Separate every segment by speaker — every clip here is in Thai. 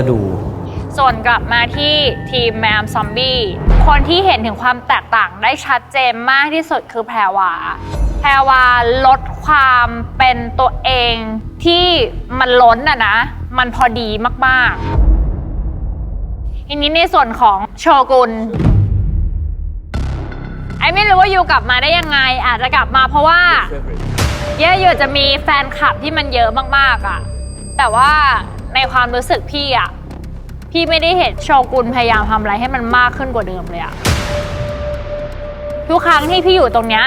Speaker 1: อร์ดู
Speaker 2: ส่วนกลับมาที่ทีมแมมซอมบี้คนที่เห็นถึงความแตกต่างได้ชัดเจนมากที่สุดคือแพรวาแพรวาลดความเป็นตัวเองที่มันล้นอะนะ มันพอดีมากๆ ทีนี้ในส่วนของโชกุนไอ้ไม่รู้ว่ายูกลับมาได้ยังไง อาจจะกลับมาเพราะว่าเย่อยู่จะมีแฟนคลับที่มันเยอะมากๆอะ่ะแต่ว่า ในความรู้สึกพี่อะ่ะพี่ไม่ได้เห็นโชกุนพยายามทำอะไรให้มันมากขึ้นกว่าเดิมเลยอะ่ะทุกครั้งที่พี่อยู่ตรงเนี้ย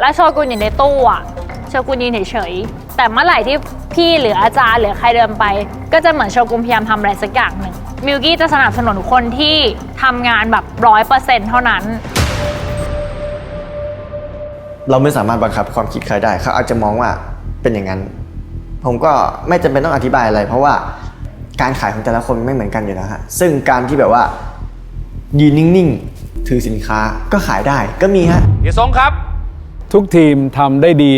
Speaker 2: แล้วโชกุนอยู่ในตู้อะ่ะโชกุนยืนเฉยๆแต่เมื่อไหร่ที่พี่หรืออาจารย์หรือใครเดินไป ก็จะเหมือนโชกุนพยายามทำอะไรสักอย่างหนึ่งมิวกี้จะสนับสนุนคนที่ทำงานแบบร้อยเปอร์เซ็นต์เท่านั้น
Speaker 3: เราไม่สามารถบังคับความคิดใครได้เขาอาจจะมองว่าเป็นอย่างนั้น ผมก็ไม่จำเป็นต้องอธิบายอะไร เพราะว่า การขายของแต่ละคนไม่เหมือนกันอยู่แล้วฮะซึ่งการที่แบบว่ายืนนิ่งๆ ถือสินค้าก็ขายได้ก็มีฮะ
Speaker 4: เฮียสงครับ
Speaker 5: ทุกทีมทำได้ดี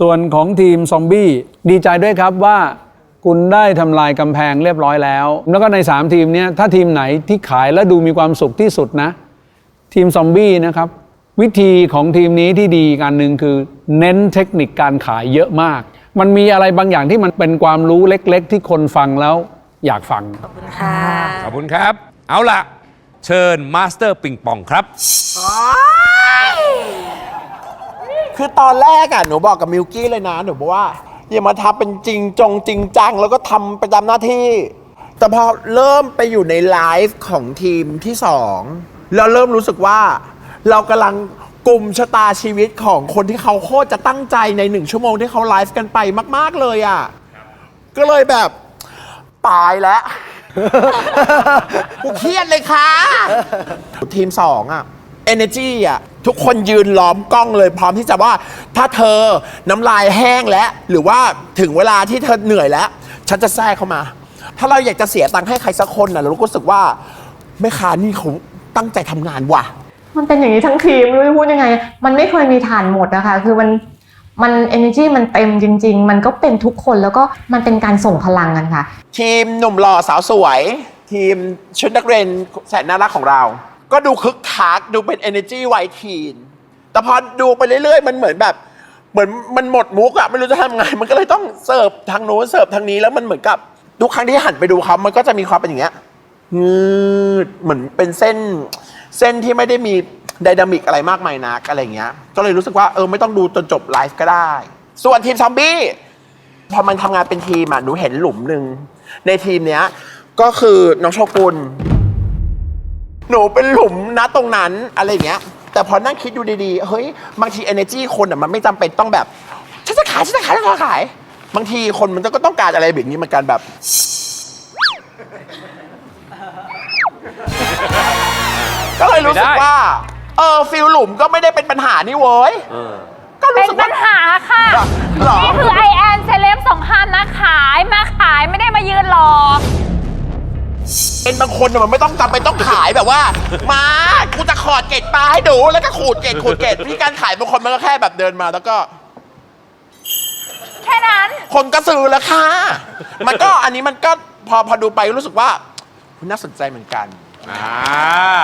Speaker 5: ส่วนของทีมซอมบี้ดีใจด้วยครับว่า คุณได้ทำลายกำแพงเรียบร้อยแล้ว แล้วก็ใน 3 ทีมเนี้ยถ้าทีมไหนที่ขายแล้วดูมีความสุขที่สุดนะ ทีมซอมบี้นะครับ วิธีของทีมนี้ที่ดีการหนึ่งคือ เน้นเทคนิคการขายเยอะมาก มันมีอะไรบางอย่างที่มันเป็นความรู้เล็ก ๆ ที่คนฟังแล้ว อยากฟัง
Speaker 4: ขอบคุณครับ เอาล่ะ เชิญมาสเตอร์ปิงปองครับ
Speaker 6: คือตอนแรกอะหนูบอกกับมิวกี้เลยนะหนูบอกว่า อย่ามาทำเป็นจริงจงจริงจัง แล้วก็ทำประจำหน้าที่ แต่พอเริ่มไปอยู่ในไลฟ์ของทีมที่สองเราเริ่มรู้สึกว่า เรากำลังกลุ่มชะตาชีวิตของคนที่เขาโคตรจะตั้งใจในหนึ่งชั่วโมงที่เขาไลฟ์กันไปมาก ๆ เลยอะ ก็เลยแบบ ตายแล้ว กูเครียดเลยค่ะ ทีมสองอะ energy อะทุกคนยืนล้อมกล้องเลยพร้อมที่จะว่า ถ้าเธอน้ำลายแห้งแล้ว หรือว่าถึงเวลาที่เธอเหนื่อยแล้ว ฉันจะแทรกเข้ามา ถ้าเราอยากจะเสียตังค์ให้ใครสักคนนะเราก็รู้สึกว่าแม่ค้านี่เขาตั้งใจทำงานว่ะ
Speaker 7: มันเป็นอย่างนี้ทั้งทีมไม่รู้จะพูดยังไง มันไม่เคยมีฐานหมดนะคะ คือมัน มัน energy มันเต็มจริง ๆ มันก็เป็นทุกคนแล้วก็มันเป็นการส่งพลังกันค่ะ
Speaker 6: ทีมหนุ่มหล่อสาวสวย ทีมชุดนักเรียนแสนน่ารักของเรา ก็ดูคึกคักดูเป็น energy ไวทีน แต่พอดูไปเรื่อยๆ มันเหมือนแบบ เหมือนมันหมดมุกอะไม่รู้จะทำไง มันก็เลยต้องเสิร์ฟทางโน้นเสิร์ฟทางนี้แล้วมันเหมือนกับทุกครั้งที่หันไปดูเขามันก็จะมีความเป็นอย่างเงี้ยงืดเหมือนเป็นเส้นเส้นที่ไม่ได้มี ไดนามิกอะไรมากมายนักอะไรเงี้ย ก็เลยรู้สึกว่าเออไม่ต้องดูจนจบไลฟ์ก็ได้ ส่วนทีมซอมบี้พอมันทำงานเป็นทีมอะหนูเห็นหลุมหนึ่งในทีมเนี้ย ก็คือน้องโชกุนหนูเป็นหลุมนะตรงนั้นอะไรเงี้ย แต่พอนั่งคิดดูดีๆ เฮ้ย บางที energy คนอะมันไม่จำเป็นต้องแบบฉันจะขายฉันจะขายฉันจะขาย บางทีคนมันก็ต้องการอะไรแบบนี้เหมือนกันแบบ ก็เลยรู้สึกว่า เออฟิลหลุมก็ไม่ได้เป็นปัญหานี่เว้ยก็
Speaker 2: เป็
Speaker 6: รู้
Speaker 2: น
Speaker 6: สึก
Speaker 2: ปั
Speaker 6: ว่า
Speaker 2: ญหาค่ะ
Speaker 6: หรอ
Speaker 2: นี่คือไอแอนเซเลบสองพันนะขายมาขายไม่ได้มายืนรอ
Speaker 6: เป็นบางคนน่ะมันไม่ต้องจำเป็นต้องขายแบบว่า มากูจะขอดเกล็ดปลาให้ดูแล้วก็ขูดเกล็ดขูดเกล็ดวิธีการขายบางคนมันก็แค่แบบเดินมา แล้วก็
Speaker 2: แค่นั้น
Speaker 6: คนก็ซื้อแล้วค่ะ มันก็อันนี้มันก็พอพอดูไปรู้สึกว่า คุณน่าสนใจเหมือนกัน
Speaker 4: อ่า